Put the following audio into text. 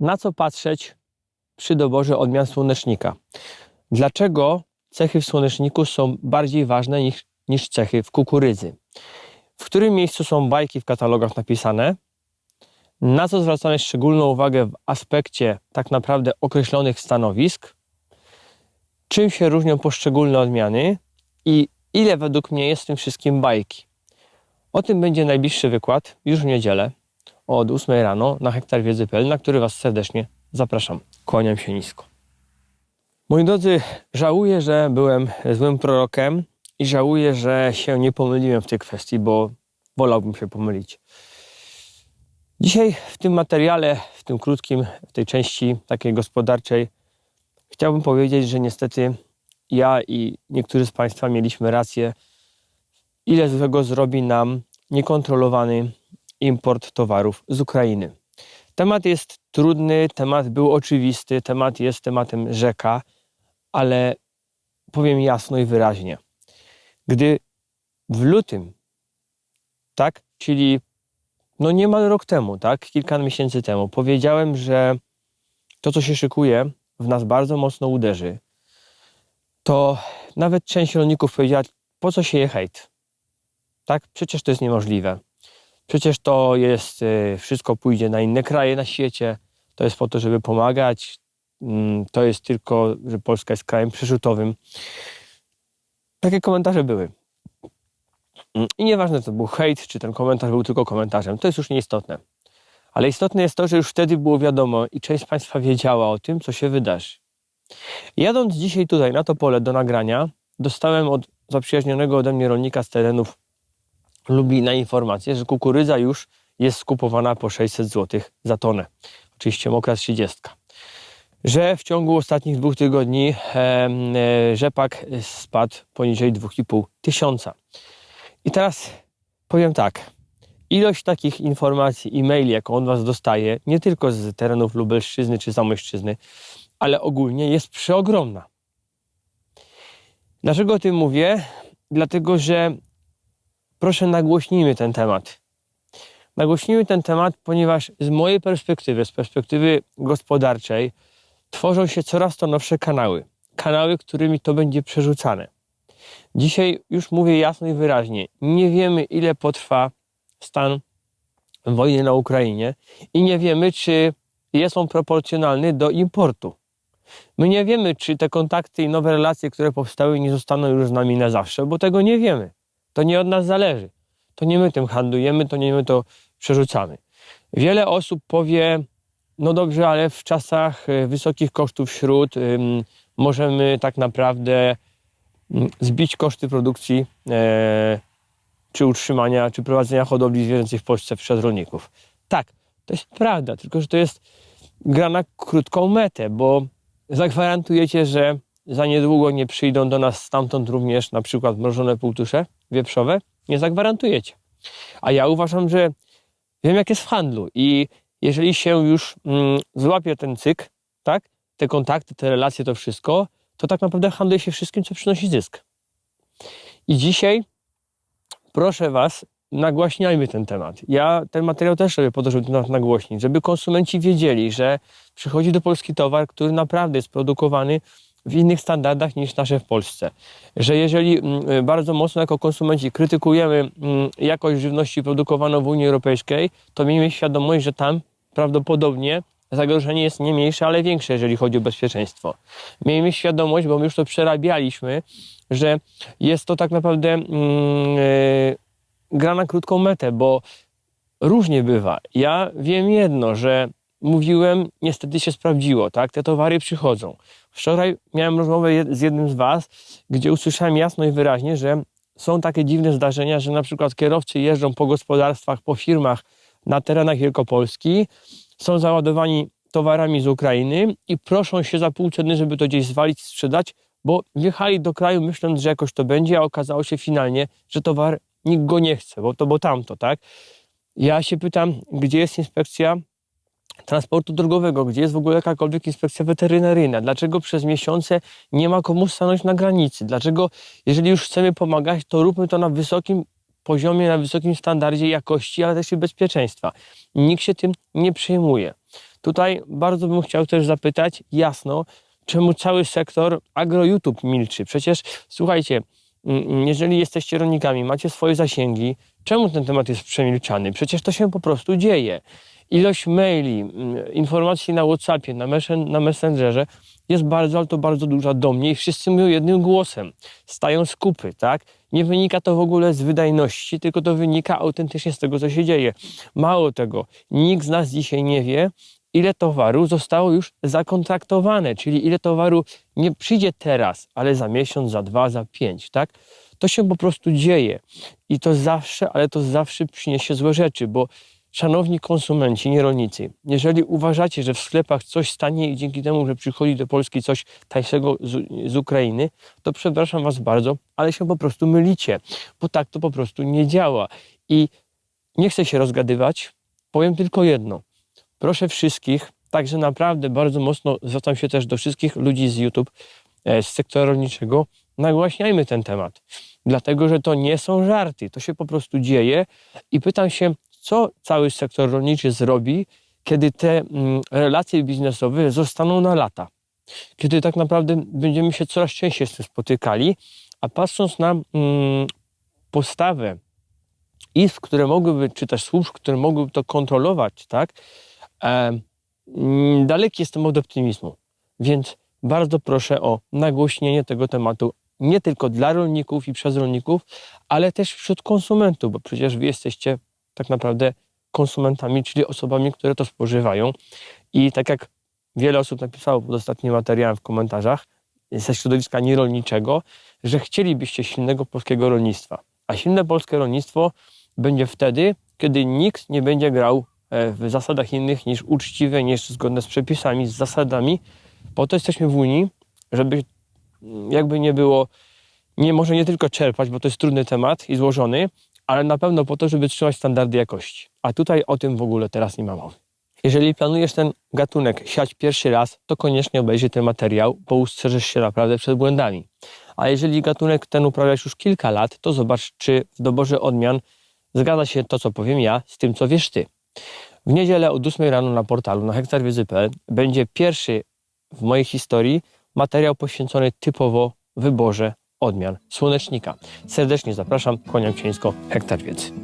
na co patrzeć przy doborze odmian słonecznika. Dlaczego cechy w słoneczniku są bardziej ważne niż, niż cechy w kukurydzy? W którym miejscu są bajki w katalogach napisane? Na co zwracamy szczególną uwagę w aspekcie tak naprawdę określonych stanowisk? Czym się różnią poszczególne odmiany? I ile według mnie jest w tym wszystkim bajki? O tym będzie najbliższy wykład już w niedzielę od 8 rano na hektar wiedzy.pl, na który Was serdecznie zapraszam. Kłaniam się nisko. Moi drodzy, żałuję, że byłem złym prorokiem i żałuję, że się nie pomyliłem w tej kwestii, bo wolałbym się pomylić. Dzisiaj w tym materiale, w tym krótkim, w tej części takiej gospodarczej, chciałbym powiedzieć, że niestety ja i niektórzy z Państwa mieliśmy rację, ile złego zrobi nam niekontrolowany import towarów z Ukrainy. Temat jest trudny, temat był oczywisty, temat jest tematem rzeka, ale powiem jasno i wyraźnie. Gdy w lutym, tak, czyli no niemal rok temu, tak, kilka miesięcy temu, powiedziałem, że to, co się szykuje, w nas bardzo mocno uderzy, to nawet część rolników powiedziała, po co się je hejt? Tak, przecież to jest niemożliwe. Przecież to jest, y, wszystko pójdzie na inne kraje na świecie, to jest po to, żeby pomagać, mm, to jest tylko, że Polska jest krajem przyrzutowym. Takie komentarze były. Mm, I nieważne, to był hejt, czy ten komentarz był tylko komentarzem, to jest już nieistotne. Ale istotne jest to, że już wtedy było wiadomo i część z Państwa wiedziała o tym, co się wydarzy. Jadąc dzisiaj tutaj na to pole do nagrania, dostałem od zaprzyjaźnionego ode mnie rolnika z terenów Lublina informację, że kukurydza już jest skupowana po 600 zł za tonę. Oczywiście mokra 30. Że w ciągu ostatnich dwóch tygodni e, rzepak spadł poniżej 2,5 tysiąca. I teraz powiem tak. Ilość takich informacji, e-maili, jaką on Was dostaje, nie tylko z terenów Lubelszczyzny czy Zamojszczyzny, ale ogólnie jest przeogromna. Dlaczego o tym mówię? Dlatego, że proszę nagłośnijmy ten temat. Nagłośnijmy ten temat, ponieważ z mojej perspektywy, z perspektywy gospodarczej, tworzą się coraz to nowsze kanały. Kanały, którymi to będzie przerzucane. Dzisiaj już mówię jasno i wyraźnie, nie wiemy ile potrwa stan wojny na Ukrainie i nie wiemy, czy jest on proporcjonalny do importu. My nie wiemy, czy te kontakty i nowe relacje, które powstały, nie zostaną już z nami na zawsze, bo tego nie wiemy. To nie od nas zależy. To nie my tym handlujemy, to nie my to przerzucamy. Wiele osób powie, no dobrze, ale w czasach e, wysokich kosztów śród możemy tak naprawdę ym, zbić koszty produkcji e, czy utrzymania, czy prowadzenia hodowli zwierzęcej w Polsce przez rolników. Tak, to jest prawda, tylko że to jest gra na krótką metę, bo zagwarantujecie, że za niedługo nie przyjdą do nas stamtąd również na przykład mrożone półtusze wieprzowe? Nie zagwarantujecie. A ja uważam, że wiem jak jest w handlu i jeżeli się już mm, złapie ten cykl, tak, te kontakty, te relacje, to wszystko, to tak naprawdę handluje się wszystkim, co przynosi zysk. I dzisiaj proszę Was, nagłaśniajmy ten temat. Ja ten materiał też robię po to, żeby nagłośnić, żeby konsumenci wiedzieli, że przychodzi do Polski towar, który naprawdę jest produkowany w innych standardach niż nasze w Polsce. Że jeżeli mm, bardzo mocno jako konsumenci krytykujemy mm, jakość żywności produkowaną w Unii Europejskiej, to miejmy świadomość, że tam prawdopodobnie zagrożenie jest nie mniejsze, ale większe, jeżeli chodzi o bezpieczeństwo. Miejmy świadomość, bo my już to przerabialiśmy, że jest to tak naprawdę mm, e, gra na krótką metę, bo różnie bywa. Ja wiem jedno, że mówiłem, niestety się sprawdziło, tak? Te towary przychodzą. Wczoraj miałem rozmowę z jednym z Was, gdzie usłyszałem jasno i wyraźnie, że są takie dziwne zdarzenia, że na przykład kierowcy jeżdżą po gospodarstwach, po firmach na terenach Wielkopolski, są załadowani towarami z Ukrainy i proszą się za pół ceny, żeby to gdzieś zwalić, sprzedać, bo wjechali do kraju myśląc, że jakoś to będzie, a okazało się finalnie, że towar nikt go nie chce, bo to bo tamto, tak? Ja się pytam, gdzie jest inspekcja transportu drogowego, gdzie jest w ogóle jakakolwiek inspekcja weterynaryjna, dlaczego przez miesiące nie ma komu stanąć na granicy, dlaczego jeżeli już chcemy pomagać, to róbmy to na wysokim poziomie, na wysokim standardzie jakości, ale też i bezpieczeństwa. Nikt się tym nie przejmuje. Tutaj bardzo bym chciał też zapytać jasno, czemu cały sektor agro-YouTube milczy? Przecież słuchajcie, mm, jeżeli jesteście rolnikami, macie swoje zasięgi, czemu ten temat jest przemilczany? Przecież to się po prostu dzieje. Ilość maili, mm, informacji na WhatsAppie, na, messen- na Messengerze jest bardzo, ale to bardzo duża do mnie i wszyscy mówią jednym głosem. Stają z kupy, tak? Nie wynika to w ogóle z wydajności, tylko to wynika autentycznie z tego, co się dzieje. Mało tego, nikt z nas dzisiaj nie wie, ile towaru zostało już zakontraktowane, czyli ile towaru nie przyjdzie teraz, ale za miesiąc, za dwa, za pięć, tak? To się po prostu dzieje i to zawsze, ale to zawsze przyniesie złe rzeczy, bo szanowni konsumenci, nie rolnicy, jeżeli uważacie, że w sklepach coś stanie i dzięki temu, że przychodzi do Polski coś tańszego z, z Ukrainy, to przepraszam Was bardzo, ale się po prostu mylicie, bo tak to po prostu nie działa. I nie chcę się rozgadywać, powiem tylko jedno. Proszę wszystkich, także naprawdę bardzo mocno zwracam się też do wszystkich ludzi z YouTube, e, z sektora rolniczego, nagłaśniajmy ten temat. Dlatego, że to nie są żarty, to się po prostu dzieje i pytam się, co cały sektor rolniczy zrobi, kiedy te mm, relacje biznesowe zostaną na lata. Kiedy tak naprawdę będziemy się coraz częściej z tym spotykali, a patrząc na mm, postawę izb, które mogłyby, czy też służb, które mogłyby to kontrolować, tak, e, mm, daleki jestem od optymizmu. Więc bardzo proszę o nagłośnienie tego tematu nie tylko dla rolników i przez rolników, ale też wśród konsumentów, bo przecież wy jesteście tak naprawdę konsumentami, czyli osobami, które to spożywają. I tak jak wiele osób napisało pod ostatnim materiałem w komentarzach ze środowiska nierolniczego, że chcielibyście silnego polskiego rolnictwa. A silne polskie rolnictwo będzie wtedy, kiedy nikt nie będzie grał e, w zasadach innych niż uczciwe, niż zgodne z przepisami, z zasadami. Po to jesteśmy w Unii, żeby mm, jakby nie było, nie, może nie tylko czerpać, bo to jest trudny temat i złożony, ale na pewno po to, żeby trzymać standardy jakości. A tutaj o tym w ogóle teraz nie ma mowy. Jeżeli planujesz ten gatunek siać pierwszy raz, to koniecznie obejrzyj ten materiał, bo ustrzeżesz się naprawdę przed błędami. A jeżeli gatunek ten uprawiasz już kilka lat, to zobacz, czy w doborze odmian zgadza się to, co powiem ja, z tym, co wiesz ty. W niedzielę o 8 rano na portalu na hektarwiedzy.pl będzie pierwszy w mojej historii materiał poświęcony typowo wyborze odmian słonecznika. Serdecznie zapraszam, kłaniam ciężko, hektar wiedzy.